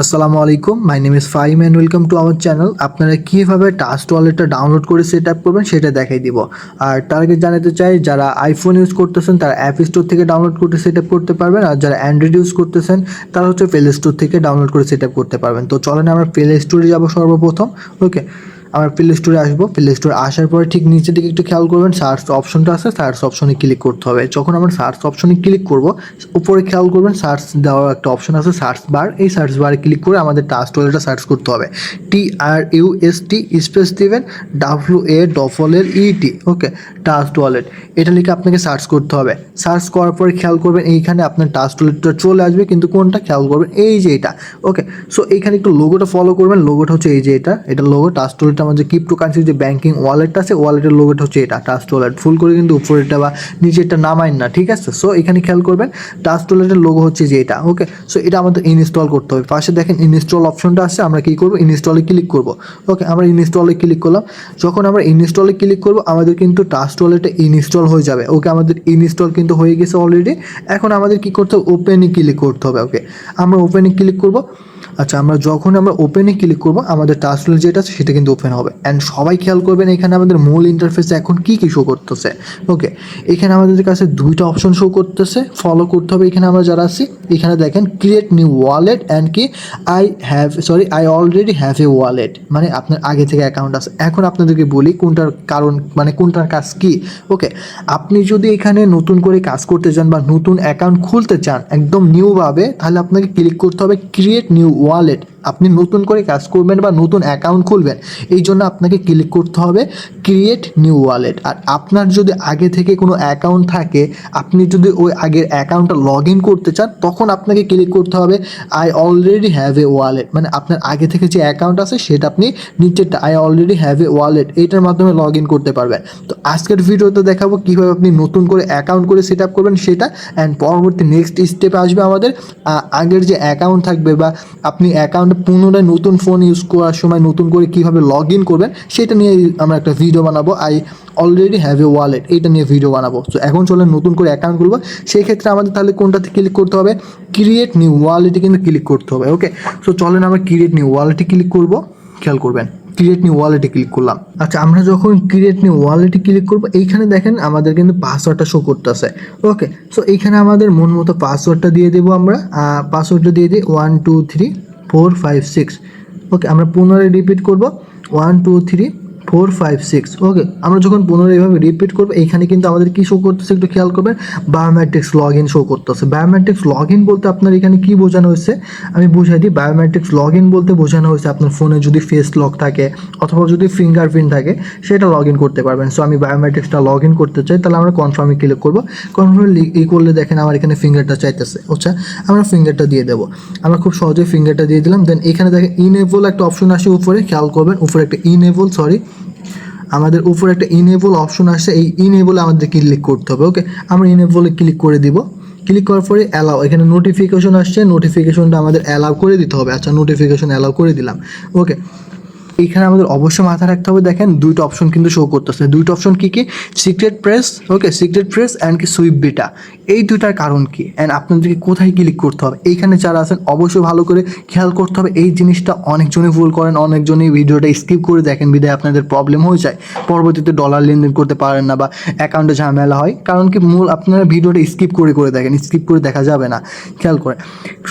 আসসালামু আলাইকুম my name is Faim and welcome to our channel আপনারা কীভাবে টাস্ট ওয়ালেটটা ডাউনলোড করে সেট আপ করবেন সেটা দেখাই দিব। আর টার্গেট জানাতে চাই, যারা আইফোন ইউজ করতেছেন, তারা অ্যাপ স্টোর থেকে ডাউনলোড করে সেট আপ করতে পারবেন। আর যারা অ্যান্ড্রয়েড ইউজ করতেছেন, তারা হচ্ছে প্লে স্টোর থেকে ডাউনলোড করে সেট আপ করতে পারবেন। তো চলেন আমরা প্লে স্টোরে যাব সর্বপ্রথম। ওকে আমরা প্লে স্টোরে আসব। প্লে স্টোরে আসার পরে ঠিক নিচের দিকে একটু খেয়াল করবেন সার্চ অপশনটা আছে সার্চ অপশনে ক্লিক করতে হবে। যখন আমরা সার্চ অপশনে ক্লিক করব, উপরে খেয়াল করবেন সার্চ দেওয়ার একটা অপশন আছে সার্চ বার এই সার্চ বারে ক্লিক করে আমাদের টাস্ট ওয়ালেটটা সার্চ করতে হবে। T R U S T space দিবেন W A ডফলের E T okay trust wallet এটা লিখে আপনাকে সার্চ করতে হবে। সার্চ করার পরে খেয়াল করবেন, এইখানে আপনার টাস্ট ওয়ালেটটা চলে আসবে, কিন্তু কোনটা খেয়াল করবেন, এই যে এটা ওকে সো এইখানে একটু লোগোটা ফলো করবেন লোগোটা হচ্ছে এই যে এটা। এটা লোগো টাস্ট ওয়ালেটটা আমাদের ক্রিপ্টো কারেন্সির যে ব্যাঙ্কিং ওয়ালেটটা আছে ওয়ালেটের লোগোটা হচ্ছে এটা টাস্ট ওয়ালেট ফুল করে কিন্তু উপরেরটা বা নিচেরটা নামাইন না, ঠিক আছে? সো এখানে খেয়াল করবেন টাস্ট ওয়ালেটের লোগো হচ্ছে যে এটা ওকে সো এটা আমাদের ইনস্টল করতে হবে। পাশে দেখেন ইনস্টল অপশনটা আছে, আমরা কী করব? ইনস্টলে ক্লিক করব। ওকে আমরা ইনস্টলে ক্লিক করলাম। যখন আমরা ইনস্টলে ক্লিক করব, আমাদের কিন্তু টাস্ট ওয়ালেটে ইনস্টল হয়ে যাবে। ওকে আমাদের ইনস্টল কিন্তু হয়ে গেছে অলরেডি এখন আমাদের কী করতে হবে? ওপেনে ক্লিক করতে হবে ওকে আমরা ওপেনে ক্লিক করব। আচ্ছা আমরা যখন আমরা ওপেনে ক্লিক করব, আমাদের টাস্ক যেটা আছে সেটা কিন্তু ওপেন হবে। অ্যান্ড সবাই খেয়াল করবেন, এখানে আমাদের মূল ইন্টারফেসে এখন কি কি শো করতেছে। ওকে এখানে আমাদের কাছে দুইটা অপশন শো করতেছে ফলো করতে হবে এখানে আমরা যারা আছি। এখানে দেখেন ক্রিয়েট নিউ ওয়ালেট অ্যান্ড কি? I have sorry I already have a wallet মানে আপনার আগে থেকে অ্যাকাউন্ট আছে। এখন আপনাদেরকে বলি কোনটার কারণ মানে কোনটার কাজ কি। ওকে আপনি যদি এখানে নতুন করে কাজ করতে চান বা নতুন অ্যাকাউন্ট খুলতে চান, একদম নিউভাবে তাহলে আপনাকে ক্লিক করতে হবে ক্রিয়েট নিউ ওয়ালেট আপনি নতুন করে কাজ করবেন বা নতুন অ্যাকাউন্ট খুলবেন, এই জন্য আপনাকে ক্লিক করতে হবে ক্রিয়েট নিউ ওয়ালেট আর আপনার যদি আগে থেকে কোনো অ্যাকাউন্ট থাকে, আপনি যদি ওই আগের অ্যাকাউন্টটা লগ ইন করতে চান, তখন আপনাকে ক্লিক করতে হবে I already have a wallet মানে আপনার আগে থেকে যে অ্যাকাউন্ট আছে, সেটা আপনি নিচেরটা I already have a wallet এইটার মাধ্যমে লগ ইন করতে পারবেন। তো আজকের ভিডিওতে দেখাবো কীভাবে আপনি নতুন করে অ্যাকাউন্ট করে সেট আপ করবেন সেটা অ্যান্ড পরবর্তী নেক্সট স্টেপে আসবে আমাদের। আগের যে অ্যাকাউন্ট থাকবে বা আপনি অ্যাকাউন্টে পুনরায় নতুন ফোন ইউজ করার সময় নতুন করে কীভাবে লগ ইন করবেন, সেটা নিয়ে আমরা একটা ভিডিও বানাবো। I already have a wallet এইটা নিয়ে ভিডিও বানাবো। তো এখন চলে নতুন করে অ্যাকাউন্ট খুলবো। সেই ক্ষেত্রে আমাদের তাহলে কোনটাতে ক্লিক করতে হবে? ক্রিয়েট নিউ ওয়ালেটে কিন্তু ক্লিক করতে হবে ওকে সো চলেন আমরা ক্রিয়েট নিউ ওয়ালেটে ক্লিক করব। খেয়াল করবেন ক্রিয়েট নিউ ওয়ালেটে ক্লিক করলাম। আচ্ছা আমরা যখন ক্রিয়েট নিউ ওয়ালেটে ক্লিক করব, এইখানে দেখেন আমাদের কিন্তু পাসওয়ার্ডটা শো করতেছে ওকে সো এইখানে আমাদের মন মতো পাসওয়ার্ডটা দিয়ে দেবো আমরা। পাসওয়ার্ডটা দিয়ে দিই one two three four five six okay আমরা পুনরায় রিপিট করব। One two three four five six okay আমরা যখন পুনরায় এইভাবে রিপিট করব, এইখানে কিন্তু আমাদের কি শো করতেছে একটু খেয়াল করবেন? বায়োমেট্রিক্স লগ ইন শো করতেছে। বায়োমেট্রিক্স লগ ইন বলতে আপনার এখানে কি বোঝানো হয়েছে? আমি বুঝাই দিই বায়োমেট্রিক্স লগ ইন বলতে বোঝানো হয়েছে আপনার ফোনে যদি ফেস লক থাকে অথবা যদি ফিঙ্গারপ্রিন্ট থাকে, সেটা লগ ইন করতে পারবেন। সো আমি বায়োমেট্রিক্সটা লগ ইন করতে চাই, তাহলে আমরা কনফার্মে ক্লিক করব। কনফার্মে ই করলে দেখেন আমার এখানে ফিঙ্গারটা চাইতেছে। আচ্ছা আমরা ফিঙ্গারটা দিয়ে দেবো। আমরা খুব সহজে ফিঙ্গারটা দিয়ে দিলাম। দেন এখানে দেখেন ইনেবল একটা অপশন আসে উপরে, খেয়াল করবেন, উপরে একটা ইনেবল সরি আমাদের উপর একটা ইনেবল অপশন আসছে এই ইনেবলে আমাদের ক্লিক করতে হবে ওকে আমরা ইনেবলে ক্লিক করে দিব। ক্লিক করার পরে অ্যালাউ এখানে নোটিফিকেশন আসছে নোটিফিকেশনটা আমাদের অ্যালাউ করে দিতে হবে। আচ্ছা নোটিফিকেশন অ্যালাউ করে দিলাম ওকে এখানে আমাদের অবশ্যই মাথায় রাখতে হবে, দেখেন দুইটা অপশন কিন্তু শো করতেছে। দুইটা অপশন কী কী? Secret phrase okay secret phrase and কি সুইপ বিটা এই দুটার কারণ কি? অ্যান্ড আপনাদেরকে কোথায় ক্লিক করতে হবে? এইখানে যারা আছেন, অবশ্যই ভালো করে খেয়াল করতে হবে। এই জিনিসটা অনেকজনই ভুল করেন, অনেকজনই ভিডিওটা স্কিপ করে দেখেন বিদায় আপনাদের প্রবলেম হয়ে যায়। পরবর্তীতে ডলার লেনদেন করতে পারেন না বা অ্যাকাউন্টে ঝামেলা হয়। কারণ কি, মূল আপনারা ভিডিওটা স্কিপ করে করে দেখেন স্কিপ করে দেখা যাবে না। খেয়াল করে।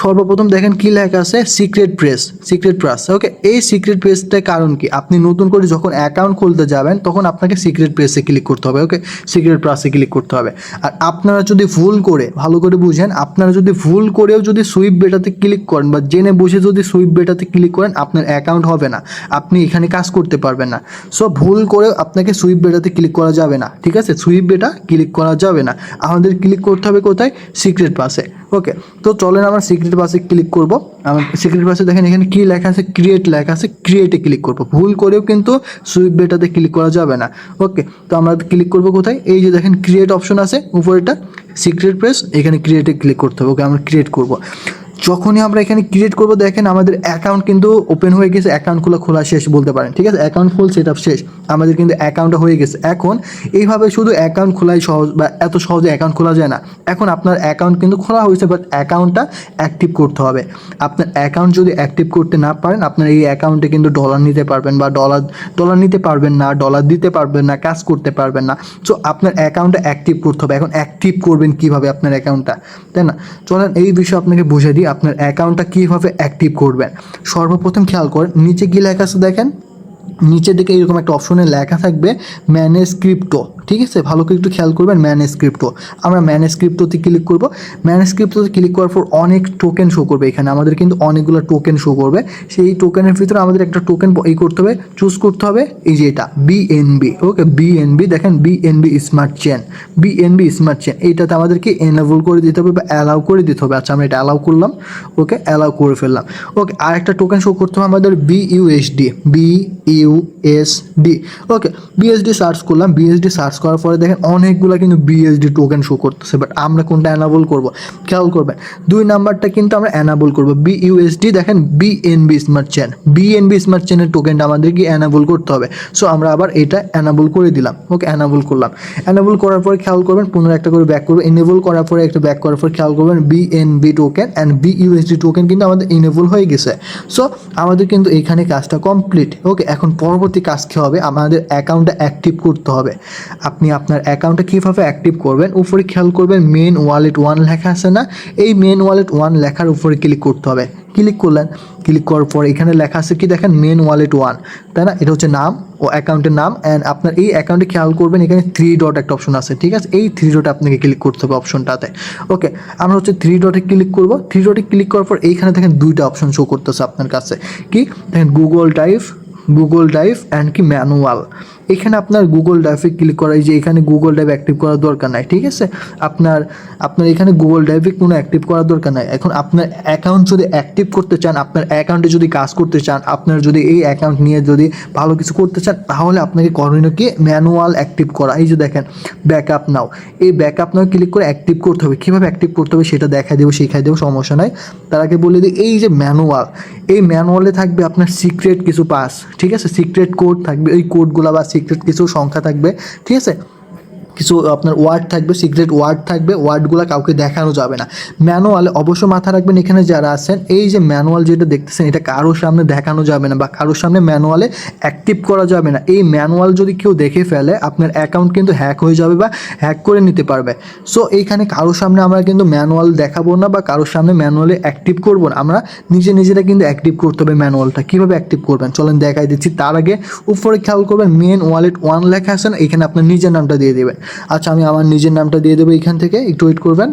সর্বপ্রথম দেখেন কি লেখা আছে? Secret phrase secret phrase okay এই সিক্রেট প্রেসটা কারণ কি? আপনি নতুন করে যখন অ্যাকাউন্ট খুলতে যাবেন, তখন আপনাকে সিক্রেট প্রেসে ক্লিক করতে হবে ওকে সিক্রেট প্রেসে ক্লিক করতে হবে। আর আপনারা যদি ভুল করে, ভালো করে বুঝেন, আপনারা যদি ভুল করেও যদি সুইপ বেটাতে ক্লিক করেন বা জেনে বুঝে যদি সুইপ বেটাতে ক্লিক করেন, আপনার অ্যাকাউন্ট হবে না। আপনি এখানে কাজ করতে পারবেন না। সো ভুল করেও আপনাকে সুইপ বেটাতে ক্লিক করা যাবে না, ঠিক আছে? সুইপ বেটা ক্লিক করা যাবে না। আমাদের ক্লিক করতে হবে কোথায়? সিক্রেট পাসে ওকে তো চলেন আমরা সিক্রেট পাসে ক্লিক করব। আমার সিক্রেট পাসে দেখেন এখানে কি লেখা আছে? ক্রিয়েট লেখা আছে। ক্রিয়েটে ক্লিক করব। ভুল করেও কিন্তু সুইপ বেটাতে ক্লিক করা যাবে না। ওকে তো আমরা ক্লিক করব কোথায়? এই যে দেখেন ক্রিয়েট অপশন আছে উপরেটা সিক্রেট প্রেস এখানে ক্রিয়েটে ক্লিক করতে হবে। ওকে আমরা ক্রিয়েট করব। যখনই আমরা এখানে ক্রিয়েট করব, দেখেন আমাদের অ্যাকাউন্ট কিন্তু ওপেন হয়ে গেছে অ্যাকাউন্ট খোলা খোলা শেষ বলতে পারেন, ঠিক আছে? অ্যাকাউন্ট ফুল সেট শেষ, আমাদের কিন্তু অ্যাকাউন্টটা হয়ে গেছে। এখন এইভাবে শুধু অ্যাকাউন্ট খোলাই সহজ বা এত সহজে অ্যাকাউন্ট খোলা যায় না। এখন আপনার অ্যাকাউন্ট কিন্তু খোলা হয়েছে বাট অ্যাকাউন্টটা অ্যাক্টিভ করতে হবে। আপনার অ্যাকাউন্ট যদি অ্যাক্টিভ করতে না পারেন, আপনার এই অ্যাকাউন্টে কিন্তু ডলার নিতে পারবেন বা ডলার ডলার নিতে পারবেন না ডলার দিতে পারবেন না, কাজ করতে পারবেন না। সো আপনার অ্যাকাউন্টটা অ্যাক্টিভ করতে হবে। এখন অ্যাক্টিভ করবেন কীভাবে আপনার অ্যাকাউন্টটা তাই না? চলেন, এই বিষয়ে আপনাকে বুঝিয়ে দিই। আপনার অ্যাকাউন্টটা কীভাবে অ্যাক্টিভ করবেন? সর্বপ্রথম খেয়াল করেন, নিচে কী লেখা আছে দেখেন? নিচের দিকে এরকম একটা অপশনে লেখা থাকবে ম্যানেজ ক্রিপ্টো ঠিক আছে? ভালো করে একটু খেয়াল করবেন ম্যানেজ ক্রিপ্টো আমরা ম্যানেজ ক্রিপ্টোতে ক্লিক করব। ম্যানেজ ক্রিপ্টোতে ক্লিক করার পর অনেক টোকেন শো করবে এখানে। আমাদের কিন্তু অনেকগুলো টোকেন শো করবে। সেই টোকেনের ভিতরে আমাদের একটা টোকেন এই করতে হবে চুজ করতে হবে, এই যে এটা বিএনবি ওকে বিএনবি দেখেন BNB smart chain BNB smart chain এইটাতে আমাদেরকে এনাবল করে দিতে হবে বা অ্যালাউ করে দিতে হবে। আচ্ছা আমরা এটা অ্যালাউ করলাম ওকে অ্যালাউ করে ফেললাম। ওকে আর একটা টোকেন শো করতে হবে আমাদের BUSD B USD okay BSD search করলাম বিএসডি সার্চ করার পরে দেখেন অনেকগুলো কিন্তু বিএসডি টোকেন শো করতেছে বাট আমরা কোনটা অ্যানাবল করব? খেয়াল করবেন, দুই নাম্বারটা কিন্তু আমরা অ্যানাবল করব। বিইউএসডি দেখেন BNB smart chain BNB smart চেনের টোকেনটা আমাদেরকে অ্যানাবল করতে হবে। সো আমরা আবার এটা অ্যানাবল করে দিলাম। ওকে অ্যানাবল করলাম। অ্যানাবল করার পরে খেয়াল করবেন, পুনরায় একটা করে ব্যাক করবেন এনেবল করার পরে একটা ব্যাক করার পর খেয়াল করবেন BNB token and BUSD token কিন্তু আমাদের এনেবল হয়ে গেছে। সো আমাদের কিন্তু এইখানে কাজটা কমপ্লিট ওকে এখন পরবর্তী কাজ কী হবে? আমাদের অ্যাকাউন্টটা অ্যাক্টিভ করতে হবে। আপনি আপনার অ্যাকাউন্টটা কীভাবে অ্যাক্টিভ করবেন? উপরে খেয়াল করবেন মেন ওয়ালেট ওয়ান লেখা আছে না? এই মেন ওয়ালেট ওয়ান লেখার উপরে ক্লিক করতে হবে। ক্লিক করলেন। ক্লিক করার পর এখানে লেখা আছে কি দেখেন? মেন ওয়ালেট ওয়ান তাই না? এটা হচ্ছে নাম ও অ্যাকাউন্টের নাম অ্যান্ড আপনার এই অ্যাকাউন্টে খেয়াল করবেন এখানে থ্রি ডট একটা অপশন আছে, ঠিক আছে? এই থ্রি ডটে আপনাকে ক্লিক করতে হবে অপশনটাতে ওকে আমরা হচ্ছে থ্রি ডটে ক্লিক করব। থ্রি ডটে ক্লিক করার পর এইখানে দেখেন দুইটা অপশন শো করতেছে আপনার কাছে। কি? দেখেন Google drive Google drive and কি? ম্যানুয়াল এখানে আপনার গুগল ড্রাইভে ক্লিক করা এই যে এখানে গুগল ড্রাইভ অ্যাক্টিভ করার দরকার নাই, ঠিক আছে? আপনার আপনার এখানে গুগল ড্রাইভে কোনো অ্যাক্টিভ করার দরকার নাই। এখন আপনার অ্যাকাউন্ট যদি অ্যাক্টিভ করতে চান, আপনার অ্যাকাউন্টে যদি কাজ করতে চান, আপনার যদি এই অ্যাকাউন্ট নিয়ে যদি ভালো কিছু করতে চান, তাহলে আপনাকে করণীয় কি ম্যানুয়াল অ্যাক্টিভ করা। এই যে দেখেন ব্যাকআপ নাও এই ব্যাকআপ নাও ক্লিক করে অ্যাক্টিভ করতে হবে। কীভাবে অ্যাক্টিভ করতে হবে সেটা দেখা দেবো, শিখাই দেবো, সমস্যা নাই। তার আগে বলে দিই, এই যে ম্যানুয়াল এই ম্যানুয়ালে থাকবে আপনার সিক্রেট কিছু পাস ঠিক আছে? সিক্রেট কোড থাকবে ওই কোডগুলো বা কিছু সংখ্যা থাকবে ঠিক আছে? কিছু আপনার ওয়ার্ড থাকবে সিক্রেট ওয়ার্ড থাকবে ওয়ার্ডগুলো কাউকে দেখানো যাবে না। ম্যানুয়ালে অবশ্য মাথা রাখবেন এখানে যারা আছেন, এই যে ম্যানুয়াল যেটা দেখতেছেন, এটা কারোর সামনে দেখানো যাবে না বা কারোর সামনে ম্যানুয়ালে অ্যাক্টিভ করা যাবে না। এই ম্যানুয়াল যদি কেউ দেখে ফেলে, আপনার অ্যাকাউন্ট কিন্তু হ্যাক হয়ে যাবে বা হ্যাক করে নিতে পারবে। সো এইখানে কারোর সামনে আমরা কিন্তু ম্যানুয়াল দেখাবো না বা কারোর সামনে ম্যানুয়ালে অ্যাক্টিভ করব না। আমরা নিজে নিজেরা কিন্তু অ্যাক্টিভ করতে হবে ম্যানুয়ালটা কীভাবে অ্যাক্টিভ করবেন? চলেন দেখাই দিচ্ছি। তার আগে উপরে খেয়াল করবেন মেন ওয়ালেট ওয়ান লেখা আছে না, এখানে আপনার নিজের নামটা দিয়ে দেবেন। আচ্ছা আমি আমার নিজের নামটা দিয়ে দেবো এখান থেকে একটু ওয়েট করবেন।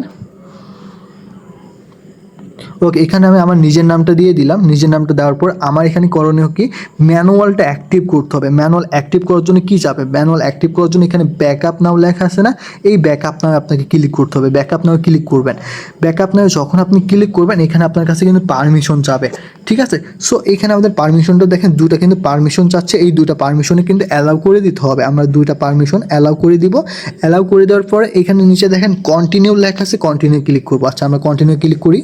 ওকে এখানে আমি আমার নিজের নামটা দিয়ে দিলাম। নিজের নামটা দেওয়ার পর আমার এখানে করণীয় কি? ম্যানুয়ালটা অ্যাক্টিভ করতে হবে। ম্যানুয়াল অ্যাক্টিভ করার জন্য কী যাবে ম্যানুয়াল অ্যাক্টিভ করার জন্য এখানে ব্যাকআপ নাও লেখা আছে না? এই ব্যাকআপ নাও আপনাকে ক্লিক করতে হবে। ব্যাকআপ নাও ক্লিক করবেন। ব্যাকআপ নাও যখন আপনি ক্লিক করবেন, এখানে আপনার কাছে কিন্তু পারমিশন যাবে ঠিক আছে? সো এখানে আমাদের পারমিশনটা দেখেন দুটা কিন্তু পারমিশন চাচ্ছে। এই দুটা পারমিশনে কিন্তু অ্যালাউ করে দিতে হবে। আমরা দুইটা পারমিশন অ্যালাউ করে দিব। অ্যালাউ করে দেওয়ার পরে এখানে নিচে দেখেন কন্টিনিউ লেখা আছে কন্টিনিউ ক্লিক করব। আচ্ছা আমরা কন্টিনিউ ক্লিক করি।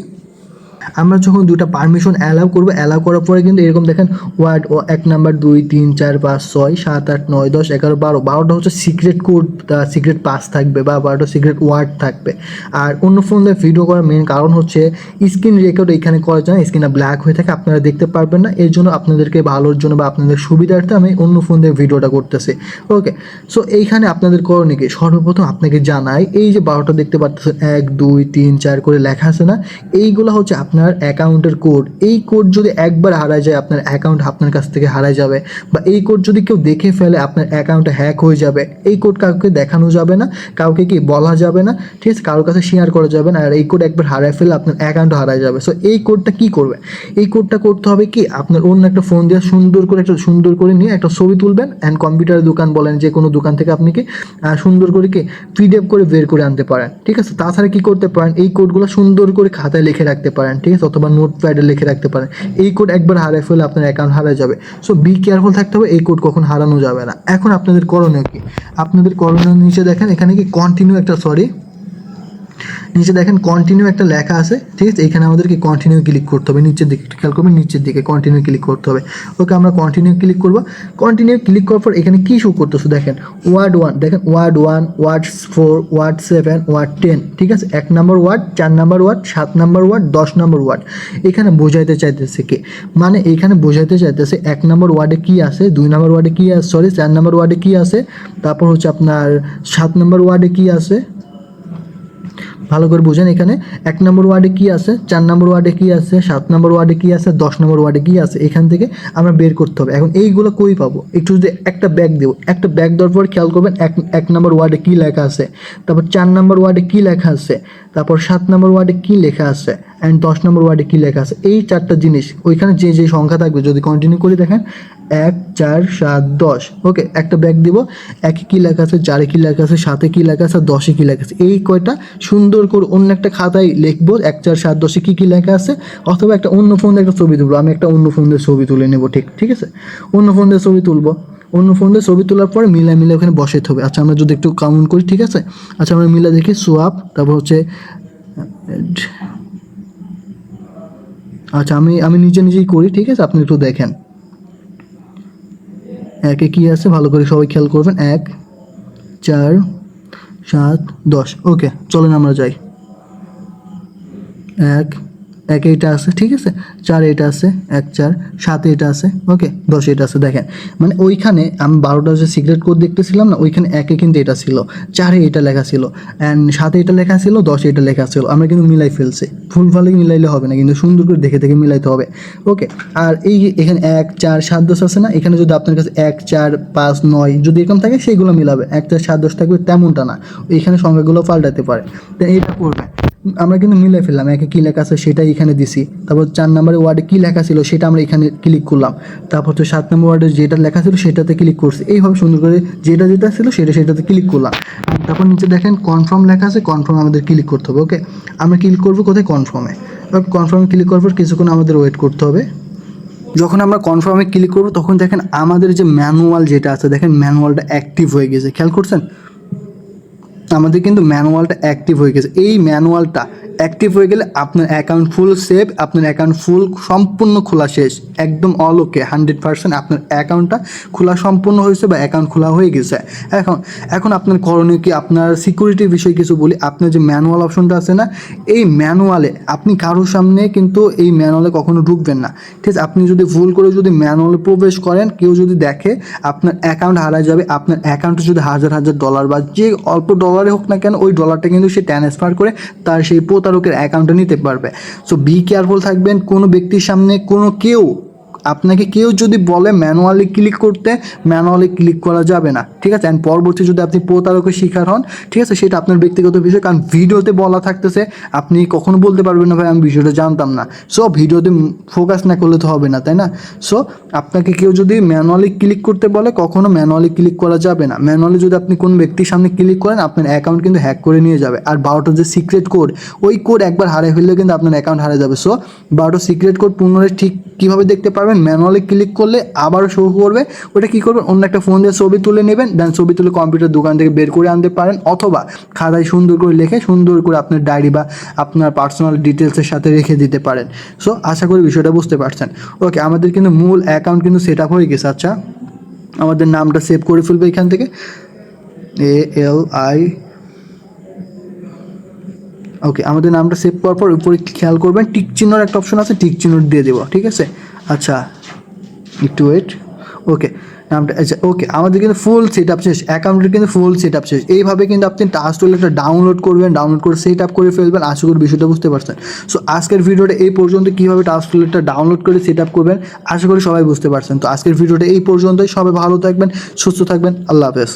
আমরা যখন দুটা পারমিশন অ্যালাউ করব অ্যালাউ করার পরে কিন্তু এরকম দেখেন ওয়ার্ড ও এক নাম্বার দুই, তিন, চার, পাঁচ, ছয়, সাত, আট, নয়, দশ, এগারো, বারো। বারোটা হচ্ছে সিক্রেট কোড সিক্রেট পাস থাকবে বা বারোটা সিক্রেট ওয়ার্ড থাকবে। আর অন্য ফোন দিয়ে ভিডিও করার মেন কারণ হচ্ছে স্ক্রিন রেকর্ড এখানে করার জন্য স্ক্রিনটা ব্ল্যাক হয়ে থাকে, আপনারা দেখতে পারবেন না। এর জন্য আপনাদেরকে ভালোর জন্য বা আপনাদের সুবিধার্থে আমি অন্য ফোন দিয়ে ভিডিওটা করতেছি। ওকে সো এইখানে আপনাদের করণীয় কি? সর্বপ্রথম আপনাকে জানাই, এই যে বারোটা দেখতে পাচ্ছেন এক, দুই, তিন, চার করে লেখা আছে না, এইগুলো হচ্ছে আপনার অ্যাকাউন্টের কোড এই কোড যদি একবার হারায় যায়, আপনার অ্যাকাউন্ট আপনার কাছ থেকে হারায় যাবে। বা এই কোড যদি কেউ দেখে ফেলে, আপনার অ্যাকাউন্টে হ্যাক হয়ে যাবে। এই কোড কাউকে দেখানো যাবে না, কাউকে কি বলা যাবে না, ঠিক আছে? কারোর কাছে শেয়ার করা যাবে না, আর এই কোড একবার হারায় ফেলে আপনার অ্যাকাউন্ট হারায় যাবে। সো এই কোডটা কি করবে? এই কোডটা করতে হবে কি? আপনার অন্য একটা ফোন দিয়ে সুন্দর করে একটা সুন্দর করে নিয়ে একটা ছবি তুলবেন অ্যান্ড কম্পিউটারের দোকান বলেন, যে কোনো দোকান থেকে আপনি কি সুন্দর করে কি পিডিএফ করে বের করে আনতে পারেন। ঠিক আছে? তাছাড়া কি করতে পারেন? এই কোডগুলো সুন্দর করে খাতায় লিখে রাখতে পারেন। ঠিক আছে? অথবা নোট প্যাডে লিখে রাখতে পারেন। এই কোড একবার হারিয়ে ফেলে আপনার অ্যাকাউন্ট হারায় যাবে। সো বি কেয়ারফুল থাকতে হবে, এই কোড কখন হারানো যাবে না। এখন আপনাদের করণীয় কি? আপনাদের করণীয় নিচে দেখেন, এখানে কি কন্টিনিউ একটা সরি নিচে দেখেন কন্টিনিউ একটা লেখা আছে, ঠিক আছে? এখানে আমাদেরকে কন্টিনিউ ক্লিক করতে হবে। নিচের দিকে খেয়াল করবেন, নিচের দিকে কন্টিনিউ ক্লিক করতে হবে। ওকে, আমরা কন্টিনিউ ক্লিক করব। কন্টিনিউ ক্লিক করার পর এখানে কী শো করতেছো দেখেন? ওয়ার্ড ওয়ান দেখেন word one word four word seven word ten ঠিক আছে? এক নম্বর ওয়ার্ড চার নম্বর ওয়ার্ড সাত নম্বর ওয়ার্ড দশ নম্বর ওয়ার্ড এখানে বোঝাইতে চাইতেছে কে? মানে এখানে বোঝাইতে চাইতেছে এক নম্বর ওয়ার্ডে কী আছে, দুই নম্বর ওয়ার্ডে কী আছে সরি চার নম্বর ওয়ার্ডে কী আছে, তারপর হচ্ছে আপনার সাত নম্বর ওয়ার্ডে কী আছে ভালো করে বুঝেন এখানে। এক নম্বর ওয়ার্ডে কি আছে, চার নম্বর ওয়ার্ডে কি আছে, সাত নম্বর ওয়ার্ডে কি আছে, দশ নম্বর ওয়ার্ডে কি আছে, এখান থেকে আমরা বের করতে হবে। এখন এইগুলো কই পাবো? একটু যদি একটা ব্যাগ দেবো, একটা ব্যাগ দেওয়ার পর খেয়াল করবেন এক এক নম্বর ওয়ার্ডে কি লেখা আছে, তারপর চার নম্বর ওয়ার্ডে কি লেখা আছে, তারপর সাত নম্বর ওয়ার্ডে কি লেখা আছে অ্যান্ড দশ নম্বর ওয়ার্ডে কি লেখা আছে, এই চারটা জিনিস, ওইখানে যে যে সংখ্যা থাকবে, যদি কন্টিনিউ করে দেখেন এক, চার, সাত, দশ। ওকে একটা ব্যাগ দিব। একে কী লেখা আছে, চারে কী লেখা আছে, সাতে কী লেখা আছে, দশে কী লেখা আছে? এই কয়টা সুন্দর করে অন্য একটা খাতায় লিখব। এক, চার, সাত, দশে কী কী লেখা আছে? অথবা একটা অন্য ফোন দিয়ে একটা ছবি তুলবো। আমি একটা অন্য ফোন ছবি তুলে নেব, ঠিক ঠিক আছে? অন্য ফোন ছবি তুলবো। অন্য ফোন ছবি তোলার পরে মিলা মিলে ওখানে বসাইতে হবে। আচ্ছা আমরা যদি একটু কাউন্ট করি, ঠিক আছে? আচ্ছা আমরা মিলা দেখি সোয়াপ তারপর হচ্ছে আচ্ছা আমি আমি নিজে নিজেই করি, ঠিক আছে? আপনি একটু দেখেন। একে কি আছে? ভালো করে সবাই খেয়াল করবেন। এক, চার, সাত, দশ। ওকে, চলেন আমরা যাই। এক এক এটা আছে, ঠিক আছে? চার এটা আছে, এক, চার, সাত এটা আছে, ওকে? দশ এটা আছে, দেখেন। মানে ওইখানে আমি বারোটা যে সিক্রেট কোড দেখতেছিলাম না, ওইখানে একে কিন্তু এটা ছিল। চারে এটা লেখা ছিল অ্যান্ড সাথে এটা লেখা ছিল, দশে এটা লেখা ছিল। আমরা কিন্তু মিলাই ফেলছি। ফুল ভালে মিলাইলে হবে না, কিন্তু সুন্দর করে দেখে দেখে মিলাইতে হবে। ওকে, আর এই এখানে এক, চার, সাত, দশ আছে না, এখানে যদি আপনার কাছে এক, চার, পাঁচ, নয় যদি এরকম থাকে, সেইগুলো মিলাবে। এক চার সাত, দশ থাকবে তেমনটা না। এখানে সংখ্যাগুলো পাল্টাতে পারে। তো এটা করবে আমরা কিন্তু মিলে ফেললাম, একে কী লেখা আছে সেটাই এখানে দিছি। তারপর চার নম্বরের ওয়ার্ডে কী লেখা ছিল সেটা আমরা এখানে ক্লিক করলাম। তারপর তো সাত নম্বর ওয়ার্ডে যেটা লেখা ছিল সেটাতে ক্লিক করছি। এইভাবে সুন্দর করে যেটা যেটা ছিল সেটা সেটাতে ক্লিক করলাম। তারপর নিচে দেখেন কনফার্ম লেখা আছে কনফার্ম আমাদের ক্লিক করতে হবে ওকে আমরা ক্লিক করব কোথায়? কনফার্মে এবার কনফার্মে ক্লিক করার পর কিছুক্ষণ আমাদের ওয়েট করতে হবে। যখন আমরা কনফার্মে ক্লিক করব, তখন দেখেন আমাদের যে ম্যানুয়াল যেটা আছে, দেখেন ম্যানুয়ালটা অ্যাক্টিভ হয়ে গেছে। খেয়াল করছেন? আমাদের কিন্তু ম্যানুয়ালটা অ্যাক্টিভ হয়ে গেছে। এই ম্যানুয়ালটা অ্যাক্টিভ হয়ে গেলে আপনার অ্যাকাউন্ট ফুল সেভ আপনার অ্যাকাউন্ট ফুল সম্পূর্ণ খোলা শেষ। একদম অল ওকে হান্ড্রেড পার্সেন্ট আপনার অ্যাকাউন্টটা খোলা সম্পূর্ণ হয়েছে বা অ্যাকাউন্ট খোলা হয়ে গেছে। এখন এখন আপনার করণীয় কি? আপনার সিকিউরিটির বিষয়ে কিছু বলি। আপনার যে ম্যানুয়াল অপশনটা আছে না, এই ম্যানুয়ালে আপনি কারোর সামনে কিন্তু এই ম্যানুয়ালে কখনো ঢুকবেন না। ঠিক আছে? আপনি যদি ভুল করে যদি ম্যানুয়ালে প্রবেশ করেন, কেউ যদি দেখে আপনার অ্যাকাউন্ট হারা যাবে, আপনার অ্যাকাউন্টে যদি হাজার হাজার ডলার বা যে অল্প ডলারে হোক না কেন, ওই ডলারটা কিন্তু সে ট্রান্সফার করে তার সেই প্রতারকের অ্যাকাউন্টে নিতে পারবে। সো বি কেয়ারফুল থাকবেন, কোনো ব্যক্তির সামনে কোনো কেউ আপনাকে কেউ যদি বলে ম্যানুয়ালি ক্লিক করতে ম্যানুয়ালি ক্লিক করা যাবে না। ঠিক আছে? অ্যান্ড পরবর্তী যদি আপনি প্রতারকের শিকার হন, ঠিক আছে? সেটা আপনার ব্যক্তিগত বিষয়, কারণ ভিডিওতে বলা থাকতেছে, আপনি কখনো বলতে পারবেন না, ভাই, আমি বিষয়টা জানতাম না। সো ভিডিওতে ফোকাস না করলে তো হবে না, তাই না? সো আপনাকে কেউ যদি ম্যানুয়ালি ক্লিক করতে বলে, কখনো ম্যানুয়ালি ক্লিক করা যাবে না। ম্যানুয়ালি যদি আপনি কোন ব্যক্তির সামনে ক্লিক করেন, আপনার অ্যাকাউন্ট কিন্তু হ্যাক করে নিয়ে যাবে। আর বারোটা যে সিক্রেট কোড ওই কোড একবার হারিয়ে ফেললে কিন্তু আপনার অ্যাকাউন্ট হারিয়ে যাবে। সো বারোটা সিক্রেট কোড পুনরায় ঠিক কীভাবে দেখতে পারবেন? ম্যানুয়ালি ক্লিক করলে আবারও শো করবে। ওটা কী করবেন? অন্য একটা ফোন দিয়ে ছবি তুলে নেবেন দেন ছবি তুলে কম্পিউটার দোকান থেকে বের করে আনতে পারেন, অথবা খাতায় সুন্দর করে লিখে সুন্দর করে আপনার ডায়েরি বা আপনার পার্সোনাল ডিটেলসের সাথে রেখে দিতে পারেন। সো আশা করি বিষয়টা বুঝতে পারছেন। ওকে আমাদের কিন্তু মূল অ্যাকাউন্ট কিন্তু সেট আপ হয়ে গেছে। আচ্ছা আমাদের নামটা সেভ করে ফেলবে এখান থেকে। এ এল আই ওকে আমাদের নামটা সেভ করার পর উপরে খেয়াল করবেন টিক চিহ্নর একটা অপশন আছে টিক চিহ্ন দিয়ে দেবো, ঠিক আছে? আচ্ছা একটু ওয়েট ওকে নামটা আচ্ছা ওকে আমাদের কিন্তু ফুল সেট আপ শেষ অ্যাকাউন্টের কিন্তু ফুল সেট আপ শেষ। এইভাবে কিন্তু আপনি টাস্ক টুলটা ডাউনলোড করবেন ডাউনলোড করে সেট আপ করে ফেলবেন, আশা করি বিষয়টা বুঝতে পারছেন। সো আজকের ভিডিওটা এই পর্যন্ত, কীভাবে টাস্ক টুলটা ডাউনলোড করে সেট আপ করবেন, আশা করি সবাই বুঝতে পারছেন। তো আজকের ভিডিওটা এই পর্যন্তই, সবাই ভালো থাকবেন, সুস্থ থাকবেন, আল্লাহ হাফেজ।